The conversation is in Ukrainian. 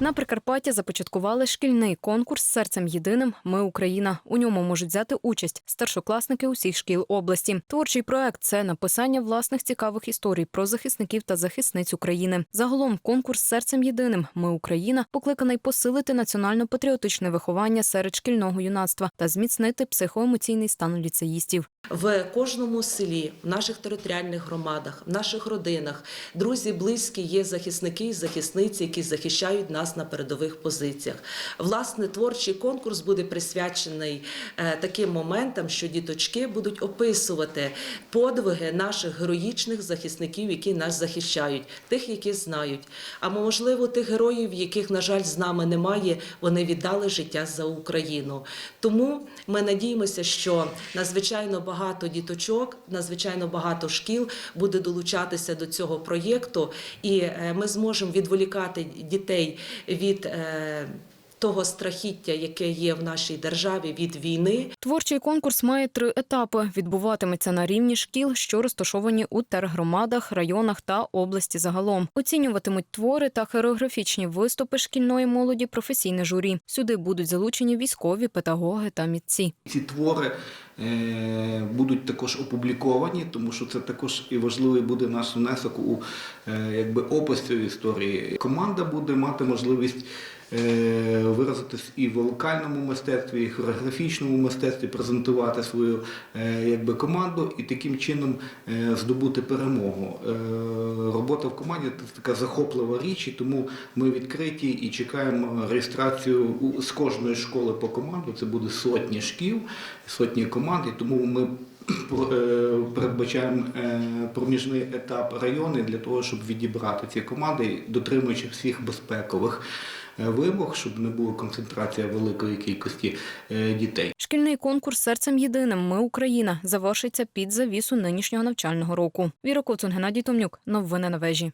На Прикарпатті започаткували шкільний конкурс серцем єдиним Ми Україна. У ньому можуть взяти участь старшокласники усіх шкіл області. Творчий проект це написання власних цікавих історій про захисників та захисниць України. Загалом конкурс серцем єдиним Ми Україна покликаний посилити національно-патріотичне виховання серед шкільного юнацтва та зміцнити психоемоційний стан ліцеїстів. В кожному селі, в наших територіальних громадах, в наших родинах, друзі, близькі є захисники і захисниці, які захищають нас на передових позиціях. Власне, творчий конкурс буде присвячений е, таким моментам, що діточки будуть описувати подвиги наших героїчних захисників, які нас захищають, тих, які знають. А можливо, тих героїв, яких, на жаль, з нами немає, вони віддали життя за Україну. Тому ми надіємося, що надзвичайно багато діточок, надзвичайно багато шкіл буде долучатися до цього проєкту, і е, ми зможемо відволікати дітей від е, того страхіття, яке є в нашій державі від війни, Творчий конкурс має три етапи. Відбуватиметься на рівні шкіл, що розташовані у тергромадах, районах та області загалом. Оцінюватимуть твори та хореографічні виступи шкільної молоді професійне журі. Сюди будуть залучені військові, педагоги та мітці. Ці твори будуть також опубліковані, тому що це також і важливий буде наш внесок у е, якби опис цієї історії. Команда буде мати можливість е, виразитись і в вокальному мистецтві, і в хореографічному мистецтві, презентувати свою е, якби, команду і таким чином е, здобути перемогу. Е, робота в команді це така захоплива річ, і тому ми відкриті і чекаємо реєстрацію з кожної школи по команду. Це буде сотні шкіл, сотні команд, і тому ми е, передбачаємо е, проміжний етап райони для того, щоб відібрати ці команди, дотримуючи всіх безпекових е, вимог, щоб не було концентрація великої кількості е, дітей. Шкільний конкурс серцем єдиним Ми Україна завершиться під завісу нинішнього навчального року. Віра Коцун, Геннадій Томнюк. Новини на вежі.